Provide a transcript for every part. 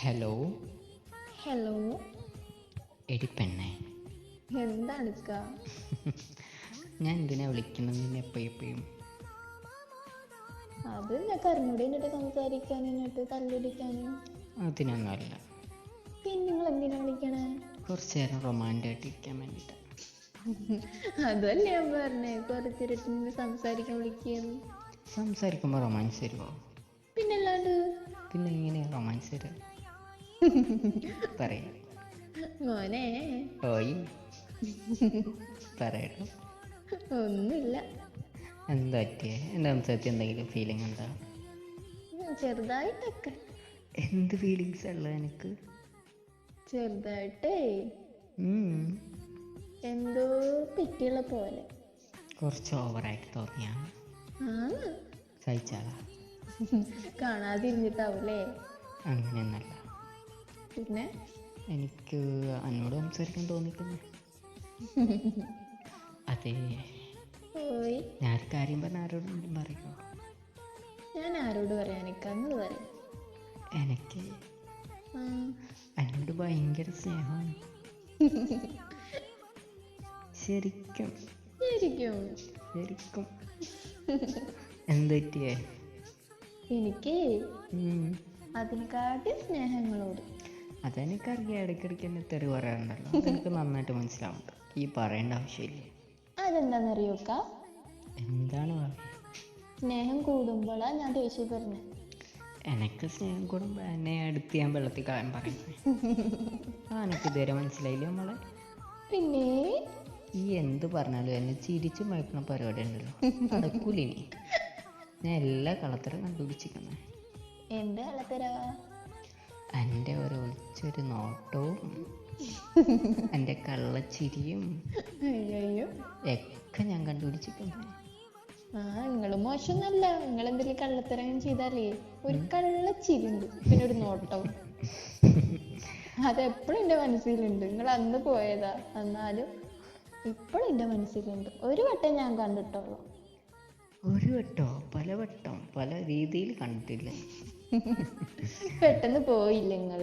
Hello hello എടി പെണ്ണേ. എന്താണ് ഞാൻ എന്തിനാ വിളിക്കുന്നത് നിന്നെ എപ്പോഴും എപ്പോഴും? അത് ഞാൻ കറിഞ്ഞൂടെ എന്നിട്ട് സംസാരിക്കാൻ എന്നിട്ട് തല്ലടിക്കാനും. അതിനൊന്നുമല്ല പിന്നെ നിങ്ങൾ എന്തിനാ വിളിക്കണേ? കുറച്ച് നേരം റൊമാന്റിക് ആയിട്ട് ഇരിക്കാൻ വേണ്ടിയിട്ട് അതല്ല ഞാൻ പറഞ്ഞേ. കുറച്ചിരട്ടിന് സംസാരിക്കാൻ വിളിക്കുന്നു സംസാരിക്കുമ്പോൾ റൊമാൻസ് വരുമോ പിന്നല്ലാണ്ട്? പിന്നെ എങ്ങനെയാ റൊമാൻസ് വരിക പറയാം. മോനെ. പോയി. പറയട്ടോ ഒന്നുമില്ല. എന്താ പറ്റിയ? എന്റെ സംസാരത്തിൽ എന്തെങ്കിലും ഫീലിംഗ് ഉണ്ടോ? ചെറുതായിട്ടൊക്കെ. എന്ത് ഫീലിങ്സ് ഉള്ളത് എനിക്ക് ചെറുതായിട്ടേ. എന്തോ പറ്റിയുള്ള പോലെ. കുറച്ച് ഓവറായിട്ട് തോന്നിയാ. സഹിച്ചാളാ. കാണാതിരുന്നിട്ടാവൂലേ അങ്ങനെയൊന്നല്ല. പിന്നെ? എനിക്ക് എന്നോട് സംസാരിക്കാൻ തോന്നിക്കുന്നു അതെ. ഞാൻ കാര്യം പറഞ്ഞ ആരോടും പറയുമോ ഞാൻ ആരോട് പറയാം? എനിക്ക് നിങ്ങൾ പറയും. എനിക്ക്? അന്നോട് എന്നോട് ഭയങ്കര സ്നേഹമാണ്. ശരിക്കും. ശരിക്കും. ശരിക്കും. എന്ത് പറ്റിയേ? എനിക്ക്. അതിനെക്കാട്ടി സ്നേഹങ്ങളോട്. അതെനിക്കറിയാം. ഇടയ്ക്കിടയ്ക്ക് എന്നെ തെറി പറയാറുണ്ടല്ലോ. അതെനിക്ക് നന്നായിട്ട് മനസ്സിലാവുന്നുണ്ട് ഈ പറയേണ്ട ആവശ്യമില്ല. അതെന്താണെന്നറിയോക്ക എന്താണ് സ്നേഹം കൂടുമ്പോഴാ ഞാൻ ദേഷ്യപ്പെടുന്നത് എനക്ക് സ്നേഹം കൂടുമ്പോൾ എന്നെ അടുത്ത് ഞാൻ വെള്ളത്തിൽ കളയാൻ പറയുന്നത് ആ എനിക്ക് ഇതുവരെ മനസ്സിലായില്ല നമ്മളെ പിന്നെ? ഈ എന്ത് പറഞ്ഞാലും എന്നെ ചിരിച്ചു മയക്കുന്ന പരിപാടി ഉണ്ടല്ലോ. നടക്കൂലിനി ഞാൻ എല്ലാ കളത്തരം കണ്ടുപിടിച്ചിരിക്കുന്നത് എന്ത് എന്റെ ഒരു ഒളിച്ചൊരു നോട്ടവും എന്റെ കള്ളച്ചിരിയും അയ്യോ ഒക്കെ ഞാൻ കണ്ടുപിടിച്ചിട്ടുണ്ട്. ആ നിങ്ങൾ മോശമൊന്നല്ല നിങ്ങൾ എന്തെങ്കിലും കള്ളത്തരം ചെയ്താലേ ഒരു കള്ളച്ചിരിണ്ട് പിന്നെ ഒരു നോട്ടം അതെപ്പോഴും എന്റെ മനസ്സിലുണ്ട്. നിങ്ങൾ അന്ന് പോയതാ. എന്നാലും ഇപ്പോഴും എന്റെ മനസ്സിലുണ്ട്. ഒരു വട്ടം ഞാൻ കണ്ടിട്ടുള്ളൂ ഒരു വട്ടോ പല വട്ടം പല രീതിയിൽ കണ്ടിട്ടില്ല. പെട്ടെന്ന് പോയില്ല നിങ്ങൾ?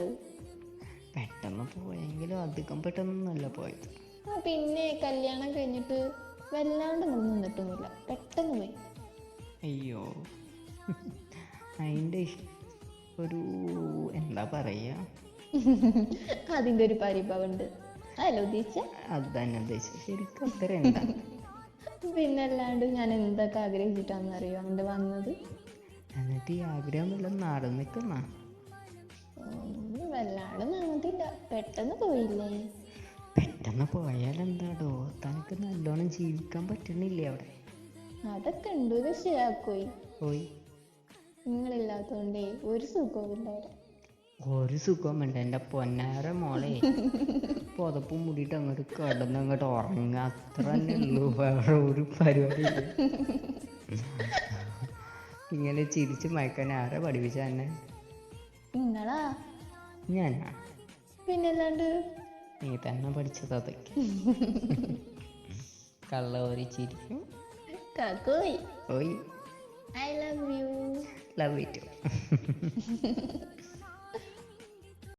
പെട്ടെന്ന് പോയെങ്കിലും അധികം പെട്ടെന്നൊന്നുമല്ല പോയത്. ആ പിന്നെ കല്യാണം കഴിഞ്ഞിട്ട് വല്ലാണ്ട് നിന്നിട്ടൊന്നുമില്ല. പെട്ടെന്ന് പോയി. അയ്യോ. അതിന്റെ ഒരു എന്താ പറയുക? അതിന്റെ ഒരു പരിഭവമുണ്ട്. അതല്ല ഉദ്ദേശിച്ച? അത് തന്നെ ഉദ്ദേശിച്ചത് ശരിക്കും അത്ര എന്താ പിന്നെ അല്ലാണ്ട് ഞാൻ എന്തൊക്കെ ആഗ്രഹിച്ചിട്ടാണെന്ന് അറിയോ അങ്ങോട്ട് വന്നത്? എന്നിട്ട് ഈ ആഗ്രഹം വല്ലതും ഒന്നും വല്ലാണ്ട് നടന്നിട്ടില്ല പെട്ടെന്ന് പോയില്ലേ? പെട്ടെന്ന് പോയാൽ എന്താടോ? തനിക്ക് നല്ലോണം ജീവിക്കാൻ പറ്റണില്ലേ അവിടെ? അതൊക്കെ ഉണ്ട്. രക്ഷയാക്കോയി പോയി. നിങ്ങളില്ലാത്തോണ്ടേ ഒരു സുഖവും ഇല്ല അവിടെ ഒരു സുഖം വേണ്ട എന്റെ പൊന്നാര മോളെ. പുതപ്പ് മൂടിയിട്ട് അങ്ങോട്ട് കിടന്ന് അങ്ങോട്ട് ഉറങ്ങുക അത്ര തന്നെ ഉള്ളൂ. വേറെ ഒരു പരിപാടി ഇങ്ങനെ ചിരിച്ച് മയക്കാൻ ആരെ പഠിപ്പിച്ച തന്നെ നിങ്ങളാ? ഞാനാ? പിന്നല്ലാണ്ട്? നീ തന്നെ പഠിച്ചത് അതൊക്കെ. കള്ള ഒരു ചിരിക്കും ഓയ് I love you love it